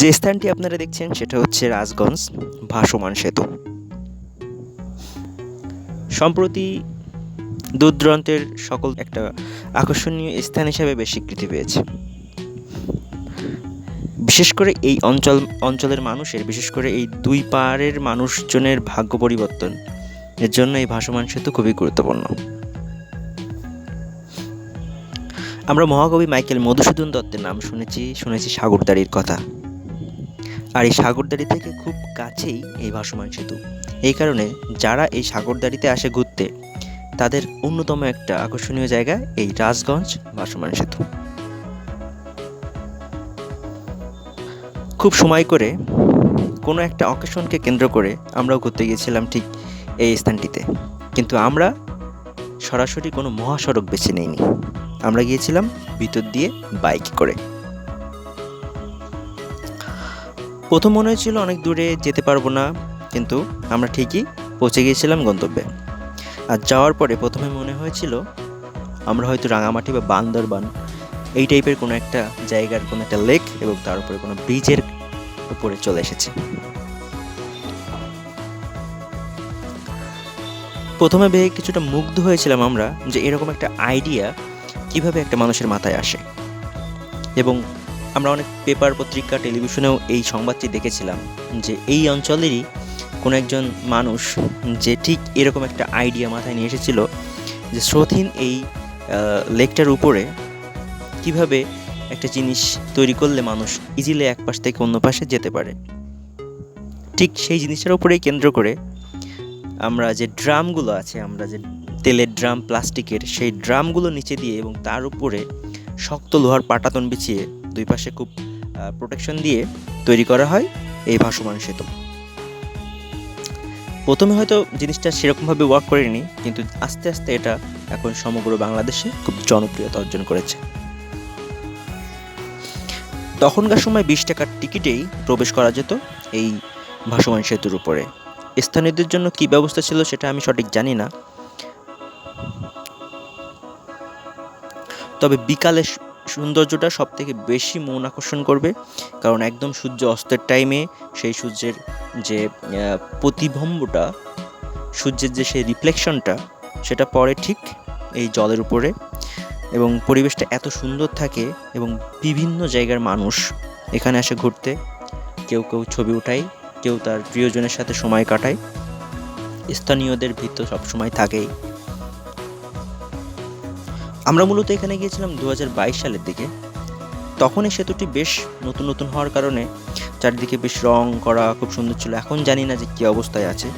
যে স্থানটি আপনারা দেখছেন সেটা হচ্ছে রাজগঞ্জ ভাসমান সেতু। সম্প্রতি দূর দূরান্তের সকল একটা আকর্ষণীয় স্থান হিসাবে বেশ স্বীকৃতি পেয়েছে। বিশেষ করে এই অঞ্চল, অঞ্চলের মানুষের, বিশেষ করে এই দুই পাড়ের মানুষজনের ভাগ্য পরিবর্তন, এর জন্য এই ভাসমান সেতু খুবই গুরুত্বপূর্ণ। আমরা মহাকবি মাইকেল মধুসূদন দত্তের নাম শুনেছি শুনেছি সাগরদাড়ির কথা। আর এই সাগরদাড়ি থেকে খুব কাছেই এই ভাসমান সেতু। এই কারণে যারা এই সাগরদাড়িতে আসে ঘুরতে, তাদের অন্যতম একটা আকর্ষণীয় জায়গা এই রাজগঞ্জ ভাসমান সেতু। খুব সময় করে কোনো একটা অকেশনকে কেন্দ্র করে আমরাও ঘুরতে গিয়েছিলাম ঠিক এই স্থানটিতে। কিন্তু আমরা সরাসরি কোনো মহাসড়ক বেছে নেইনি। আমরা গিয়েছিলাম ভিতর দিয়ে বাইক করে। প্রথম মনে হয়েছিল অনেক দূরে যেতে পারব না, কিন্তু আমরা ঠিকই পৌঁছে গিয়েছিলাম গন্তব্যে। আর যাওয়ার পরে প্রথমে মনে হয়েছিল আমরা হয়তো রাঙামাটি বা বান্দরবান, এই টাইপের কোনো একটা জায়গার কোনো একটা লেক এবং তার উপরে কোনো ব্রিজের উপরে চলে এসেছি। প্রথমে ভেবে কিছুটা মুগ্ধ হয়েছিলাম আমরা যে এরকম একটা আইডিয়া কীভাবে একটা মানুষের মাথায় আসে। এবং আমরা অনেক পেপার পত্রিকা, টেলিভিশনেও এই সংবাদটি দেখেছিলাম যে এই অঞ্চলেরই কোনো একজন মানুষ যে ঠিক এরকম একটা আইডিয়া মাথায় নিয়ে এসেছিল যে স্রোতহীন এই লেকটার উপরে কীভাবে একটা জিনিস তৈরি করলে মানুষ ইজিলি এক পাশ থেকে অন্য পাশে যেতে পারে। ঠিক সেই জিনিসটার উপরেই কেন্দ্র করে আমরা যে ড্রামগুলো আছে, আমরা যে তেলের ড্রাম, প্লাস্টিকের সেই ড্রামগুলো নিচে দিয়ে এবং তার উপরে শক্ত লোহার পাটাতন বিছিয়ে দুই পাশে খুব প্রোটেকশন দিয়ে তৈরি করা হয় এই ভাসমান সেতু। প্রথমে হয়তো জিনিসটা সেরকমভাবে ওয়ার্ক করেনি, কিন্তু আস্তে আস্তে এটা এখন সমগ্র বাংলাদেশে খুব জনপ্রিয়তা অর্জন করেছে। তখনকার সময় বিশ টাকার টিকিটেই প্রবেশ করা যেত এই ভাসমান সেতুর উপরে। স্থানীয়দের জন্য কি ব্যবস্থা ছিল সেটা আমি সঠিক জানি না। তবে বিকালের সু- সৌন্দর্যটা সব থেকে বেশি মন আকর্ষণ করবে। কারণ একদম সূর্য অস্তের টাইমে সেই সূর্যের যে প্রতিবিম্বটা, সূর্যের যে সেই রিফ্লেকশনটা সেটা পড়ে ঠিক এই জলের উপরে। এবং পরিবেশটা এত সুন্দর থাকে এবং বিভিন্ন জায়গার মানুষ এখানে আসে ঘুরতে। কেউ কেউ ছবি উঠায়, কেউ তার প্রিয়জনের সাথে সময় কাটায়। স্থানীয়দের ভিড় তো সবসময় থাকেই। আমরা মূলত এখানে গিয়েছিলাম দু হাজার বাইশ সালের দিকে। তখন এই সেতুটি বেশ নতুন নতুন হওয়ার কারণে চারিদিকে বেশ রং করা খুব সুন্দর ছিল। এখন জানি না যে কী অবস্থায় আছে।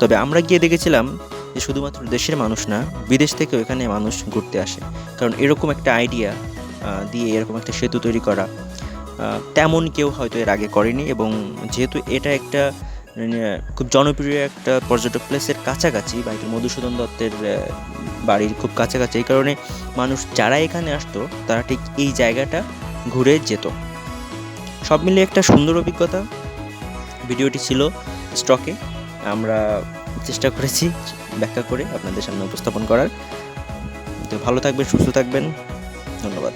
তবে আমরা গিয়ে দেখেছিলাম যে শুধুমাত্র দেশের মানুষ না, বিদেশ থেকেও এখানে মানুষ ঘুরতে আসে। কারণ এরকম একটা আইডিয়া দিয়ে এরকম একটা সেতু তৈরি করা তেমন কেউ হয়তো এর আগে করেনি এবং যেহেতু এটা একটা খুব জনপ্রিয় একটা পর্যটক প্লেসের কাছাকাছি, বা এটা মধুসূদন দত্তের বাড়ির খুব কাছাকাছি। এই কারণে মানুষ যারা এখানে আসতো, তারা ঠিক এই জায়গাটা ঘুরে যেত। সব মিলিয়ে একটা সুন্দর অভিজ্ঞতা। ভিডিওটি ছিল স্টকে। আমরা চেষ্টা করেছি ব্যাখ্যা করে আপনাদের সামনে উপস্থাপন করার। তো ভালো থাকবেন, সুস্থ থাকবেন। ধন্যবাদ।